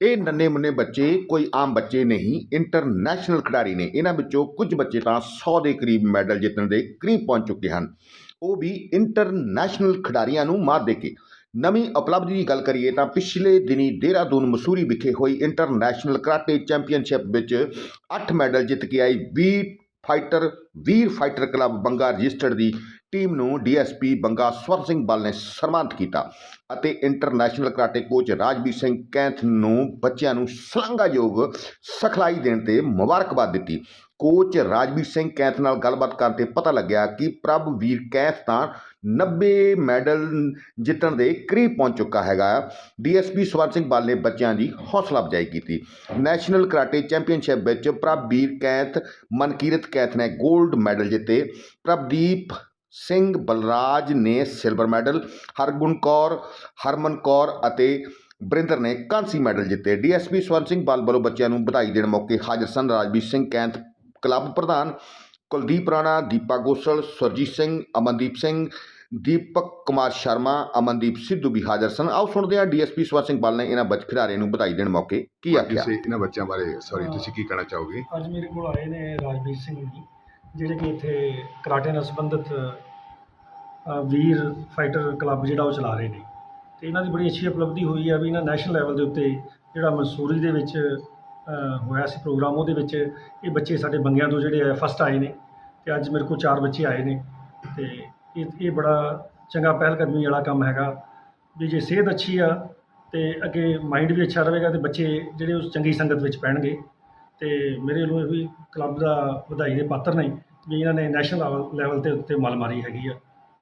ਇਹ ਨੰਨੇ ਮੁੰਨੇ ਬੱਚੇ ਕੋਈ ਆਮ ਬੱਚੇ ਨਹੀਂ ਇੰਟਰਨੈਸ਼ਨਲ ਖਿਡਾਰੀ ਨੇ। ਇਹਨਾਂ ਵਿੱਚੋਂ ਕੁਝ ਬੱਚੇ ਤਾਂ 100 ਦੇ ਕਰੀਬ ਮੈਡਲ ਜਿੱਤਣ ਦੇ ਕਰੀਬ ਪਹੁੰਚ ਚੁੱਕੇ ਹਨ। ਉਹ ਵੀ ਇੰਟਰਨੈਸ਼ਨਲ ਖਿਡਾਰੀਆਂ ਨੂੰ ਮਾਤ ਦੇ ਕੇ। ਨਵੀਂ ਉਪਲਬਧੀ ਦੀ ਗੱਲ ਕਰੀਏ ਤਾਂ ਪਿਛਲੇ ਦਿਨੀ ਦੇਹਰਾਦੂਨ, ਮਸੂਰੀ ਵਿਖੇ ਹੋਈ ਇੰਟਰਨੈਸ਼ਨਲ ਕਰਾਟੇ ਚੈਂਪੀਅਨਸ਼ਿਪ ਵਿੱਚ 8 ਮੈਡਲ ਜਿੱਤ ਕੇ ਆਈ Veer Fighter Veer Fighter Club Banga registered ਦੀ ਟੀਮ ਨੂੰ ਡੀਐਸਪੀ ਬੰਗਾ ਸਵਰ ਸਿੰਘ ਬਲ ਨੇ ਸਨਮਾਨਿਤ ਕੀਤਾ ਅਤੇ international karate coach Rajveer Singh Kainth ਨੂੰ ਬੱਚਿਆਂ ਨੂੰ ਸ਼ਲਾਘਾਯੋਗ ਸਿਖਲਾਈ ਦੇਣ ਤੇ ਮੁਬਾਰਕਬਾਦ ਦਿੱਤੀ। ਕੋਚ ਰਾਜਵੀਰ ਸਿੰਘ ਕੈਂਥ ਨਾਲ ਗੱਲਬਾਤ ਕਰਨ ਤੇ ਪਤਾ ਲੱਗਿਆ ਕਿ ਪ੍ਰਭ ਵੀਰ ਕੈਂਥ ਤਾਂ 90 ਮੈਡਲ ਜਿੱਤਣ ਦੇ ਕਰੀਬ ਪਹੁੰਚ ਚੁੱਕਾ ਹੈਗਾ। ਡੀਐਸਪੀ ਸਵਰਨ ਸਿੰਘ ਬਲ ਨੇ ਬੱਚਿਆਂ ਦੀ ਹੌਸਲਾ ਅਫਜ਼ਾਈ ਕੀਤੀ। ਨੈਸ਼ਨਲ ਕਰਾਟੇ ਚੈਂਪੀਅਨਸ਼ਿਪ ਵਿੱਚ ਪ੍ਰਭਵੀਰ ਕੈਂਥ, ਮਨਕੀਰਤ ਕੈਂਥ ਨੇ 골ਡ ਮੈਡਲ ਜਿੱਤੇ। ਪ੍ਰਭਦੀਪ ਸਿੰਘ ਬਲਰਾਜ ਨੇ ਸਿਲਵਰ ਮੈਡਲ ਹਰਗੁਣ ਕੌਰ ਹਰਮਨ ਕੌਰ ਅਤੇ ਬਰਿੰਦਰ ਨੇ ਕਾਂਸੀ ਮੈਡਲ ਜਿੱਤੇ। ਡੀਐਸਪੀ ਸਵਰਨ ਸਿੰਘ ਬਲ ਵੱਲੋਂ ਬੱਚਿਆਂ ਨੂੰ ਵਧਾਈ ਦੇਣ ਮੌਕੇ ਹਾਜ਼ਰ ਸਨ ਰਾਜਵੀਰ ਸਿੰਘ ਕੈਂਥ ਕਲੱਬ ਪ੍ਰਧਾਨ ਕੁਲਦੀਪ ਰਾਣਾ ਦੀਪਾ ਗੋਸਲ ਸੁਰਜੀਤ ਸਿੰਘ ਅਮਨਦੀਪ ਸਿੰਘ ਦੀਪਕ ਕੁਮਾਰ ਸ਼ਰਮਾ ਅਮਨਦੀਪ ਸਿੱਧੂ ਵੀ ਹਾਜ਼ਰ ਸਨ। ਆਓ ਸੁਣਦੇ ਹਾਂ ਡੀਐਸਪੀ ਸਵਰ ਸਿੰਘ ਬਲ ਨੇ ਇਹਨਾਂ ਬੱਚ ਖਿਡਾਰੀਆਂ ਨੂੰ ਵਧਾਈ ਦੇਣ ਮੌਕੇ ਕੀ ਆਖਿਆ? ਤੁਸੀਂ ਇਹਨਾਂ ਬੱਚਿਆਂ ਬਾਰੇ ਸੌਰੀ ਤੁਸੀਂ ਕੀ ਕਹਿਣਾ ਚਾਹੋਗੇ? ਅੱਜ ਮੇਰੇ ਕੋਲ ਆਏ ਨੇ ਰਾਜਵੀਰ ਸਿੰਘ ਜੀ ਜਿਹੜੇ ਕਿ ਇੱਥੇ ਕਰਾਟੇ ਨਾਲ ਸੰਬੰਧਿਤ ਵੀਰ ਫਾਈਟਰ ਕਲੱਬ ਜਿਹੜਾ ਉਹ ਚਲਾ ਰਹੇ ਨੇ। ਤੇ ਇਹਨਾਂ ਦੀ ਬੜੀ ਅੱਛੀ ਉਪਲਬਧੀ ਹੋਈ ਆ ਵੀ ਇਹਨਾਂ ਨੈਸ਼ਨਲ ਲੈਵਲ ਦੇ ਉੱਤੇ ਜਿਹੜਾ ਮਨਸੂਰੀ ਦੇ ਵਿੱਚ ਹੋਇਆ ਸੀ ਪ੍ਰੋਗਰਾਮ ਉਹਦੇ ਵਿੱਚ ਇਹ ਬੱਚੇ ਸਾਡੇ ਬੰਗਿਆਂ ਤੋਂ ਜਿਹੜੇ ਆ ਫਸਟ ਆਏ ਨੇ ਤੇ ਅੱਜ ਮੇਰੇ ਕੋਲ ਚਾਰ ਬੱਚੇ ਆਏ ਨੇ। ਤੇ ਇਹ ਇਹ ਬੜਾ ਚੰਗਾ ਪਹਿਲਕਦਮੀ ਵਾਲਾ ਕੰਮ ਹੈਗਾ ਵੀ ਜੇ ਸਿਹਤ ਅੱਛੀ ਆ ਤੇ ਅੱਗੇ ਮਾਈਂਡ ਵੀ ਅੱਛਾ ਰਹੇਗਾ ਤੇ ਬੱਚੇ ਜਿਹੜੇ ਉਸ ਚੰਗੀ ਸੰਗਤ ਵਿੱਚ ਪੈਣਗੇ। ਤੇ ਮੇਰੇ ਵੱਲੋਂ ਇਹ ਵੀ ਕਲੱਬ ਦਾ ਵਧਾਈ ਦੇ ਪਾਤਰ ਨੇ ਵੀ ਇਹਨਾਂ ਨੇ ਨੈਸ਼ਨਲ ਲੈਵਲ ਤੇ ਉੱਤੇ ਮੱਲ ਮਾਰੀ ਹੈਗੀ ਆ।